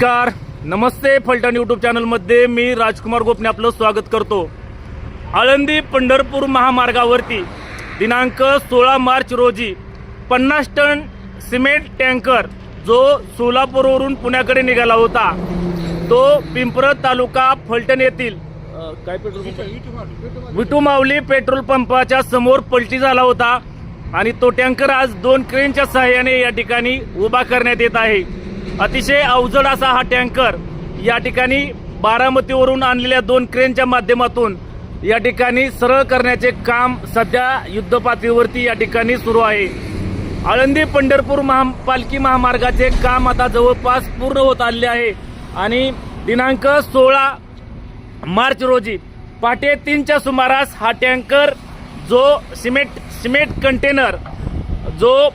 नमस्कार. नमस्ते फलटण यूट्यूब चॅनलमध्ये मी राजकुमार गोपने आपलं स्वागत करतो. आळंदी पंढरपूर महामार्गावरती दिनांक सोळा मार्च रोजी पन्नास टन सिमेंट टँकर जो सोलापूरवरून पुण्याकडे निघाला होता तो पिंपरत तालुका फलटण येथील काय पेट्रोल विटू माऊली पेट्रोल पंपाच्या समोर पलटी झाला होता आणि तो टँकर आज दोन क्रेनच्या सहाय्याने या ठिकाणी उभा करण्यात येत आहे. अतिशय अवजड असा हा टँकर या ठिकाणी बारामतीवरून आणलेल्या दोन क्रेनच्या माध्यमातून या ठिकाणी सरळ करण्याचे काम सध्या युद्धपातळीवरती या ठिकाणी सुरू आहे. आळंदी पंढरपूर महा पालखी महामार्गाचे काम आता जवळपास पूर्ण होत आले आहे आणि दिनांक सोळा मार्च रोजी पहाटे तीनच्या सुमारास हा टँकर जो सिमेंट सिमेंट कंटेनर जो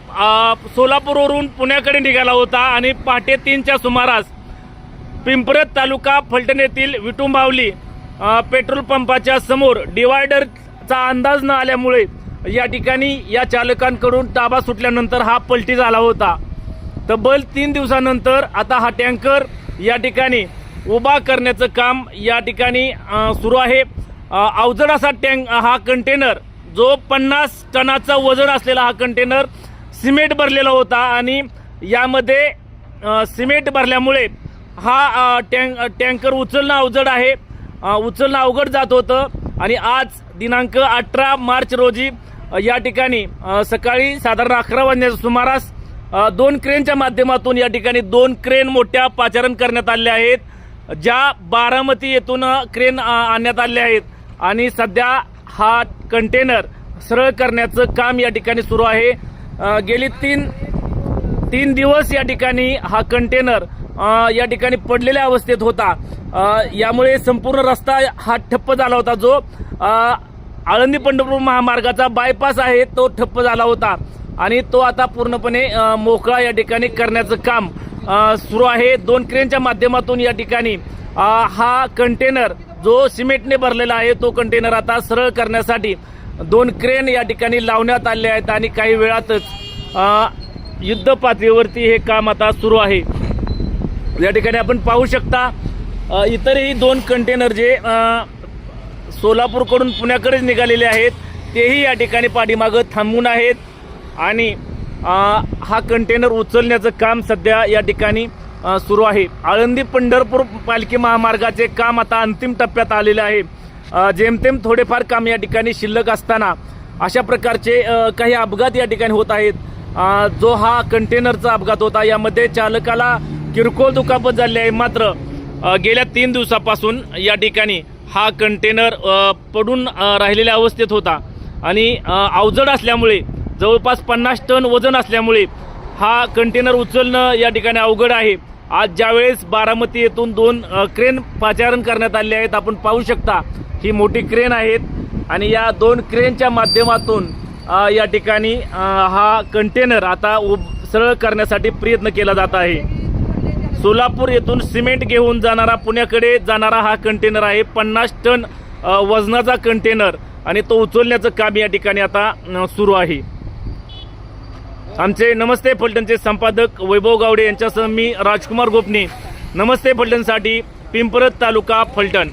सोलापूरवरून पुण्याकडे निघाला होता आणि पहाटे तीनच्या सुमारास पिंपरत तालुका फलटण येथील विटुंबावली पेट्रोल पंपाच्या समोर डिवायडरचा अंदाज न आल्यामुळे या ठिकाणी या चालकांकडून ताबा सुटल्यानंतर हा पलटी झाला होता. तब्बल तीन दिवसानंतर आता हा टँकर या ठिकाणी उभा करण्याचं काम या ठिकाणी सुरू आहे. अवजड असा टँक हा कंटेनर जो पन्नास टनाचा वजन असलेला हा कंटेनर सिमेंट भरलेला होता आणि यामध्ये सिमेंट भरल्यामुळे हा टँक टँकर उचलणं अवजड आहे. उचलणं अवघड जात होतं आणि आज दिनांक अठरा मार्च रोजी या ठिकाणी सकाळी साधारण अकरा वाजण्याच्या सुमारास दोन क्रेनच्या माध्यमातून या ठिकाणी दोन क्रेन मोठ्या पाचारण करण्यात आल्या आहेत ज्या बारामती येथून क्रेन आणण्यात आले आहेत. आणि सध्या हा कंटेनर सरळ करण्याचं काम या ठिकाणी सुरू आहे. गेली तीन तीन दिवस या ठिकाणी हा कंटेनर या ठिकाणी पडलेल्या अवस्थेत होता. यामुळे संपूर्ण रस्ता हा ठप्प झाला होता जो आळंदी पंढरपूर महामार्गाचा बायपास आहे तो ठप्प झाला होता. आणि तो आता पूर्णपणे मोकळा या ठिकाणी करण्याचं काम सुरू आहे. दोन क्रेनच्या माध्यमातून या ठिकाणी हा कंटेनर जो सिमेंटने भरलेला आहे तो कंटेनर आता सरळ करण्यासाठी दोन क्रेन या ठिकाणी लावण्यात आले आहेत आणि काही वेळातच युद्ध पातळीवरती हे काम आता सुरू आहे. या ठिकाणी आपण पाहू शकता इतरही दोन कंटेनर जे सोलापूरकडून पुण्याकडेच निघालेले आहेत तेही या ठिकाणी पाठीमागं थांबून आहेत. आणि हा कंटेनर उचलण्याचं काम सध्या या ठिकाणी सुरू आहे. आळंदी पंढरपूर पालखी महामार्गाचे काम आता अंतिम टप्प्यात आलेले आहे. जेमतेम थोडेफार काम या ठिकाणी शिल्लक असताना अशा प्रकारचे काही अपघात या ठिकाणी होत आहेत. जो हा कंटेनरचा अपघात होता यामध्ये चालकाला किरकोळ दुखापत झाली आहे. मात्र गेल्या तीन दिवसापासून या ठिकाणी हा कंटेनर पडून राहिलेल्या अवस्थेत होता. आणि अवजड असल्यामुळे जवळपास पन्नास टन वजन असल्यामुळे हा कंटेनर उचलणं या ठिकाणी अवघड आहे. आज ज्यावेळेस बारामती येथून दोन क्रेन पाचारण करण्यात आले आहेत आपण पाहू शकता ही मोठी क्रेन आहेत. आणि या दोन क्रेनच्या माध्यमातून या ठिकाणी हा कंटेनर आता उब सरळ करण्यासाठी प्रयत्न केला जात आहे. सोलापूर येथून सिमेंट घेऊन जाणारा पुण्याकडे जाणारा हा कंटेनर आहे. पन्नास टन वजनाचा कंटेनर आणि तो उचलण्याचं काम या ठिकाणी आता सुरू आहे. आमचे नमस्ते फलटणचे संपादक वैभव गावडे यांच्यासह मी राजकुमार गोपने. नमस्ते फलटणसाठी पिंपरत तालुका फलटण.